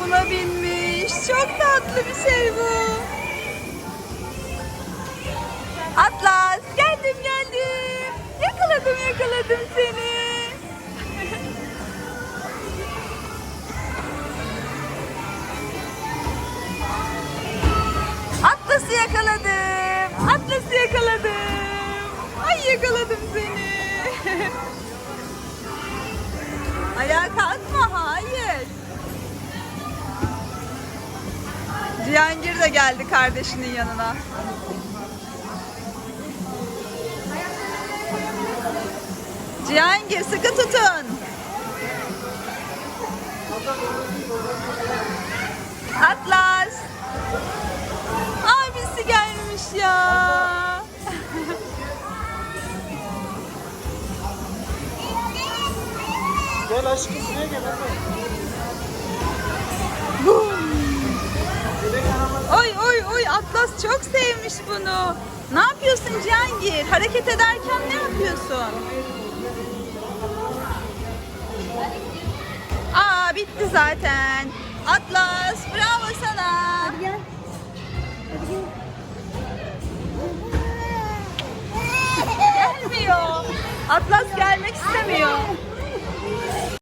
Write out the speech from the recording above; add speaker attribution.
Speaker 1: buna binmiş. Çok tatlı bir şey bu. Atlas geldim geldim. Yakaladım yakaladım seni. Atlas'ı yakaladım. Atlas'ı yakaladım. Ay yakaladım seni. Ayağa kalk. Cihangir de geldi kardeşinin yanına. Cihangir sıkı tutun. Atlas. Abisi gelmiş ya.
Speaker 2: Gel aşkım buraya gel hadi.
Speaker 1: Çok sevmiş bunu. Ne yapıyorsun Cihangir? Hareket ederken ne yapıyorsun? Aa bitti zaten. Atlas bravo sana.
Speaker 3: Gel. Hadi gel.
Speaker 1: Gelmiyor. Atlas gelmek istemiyor.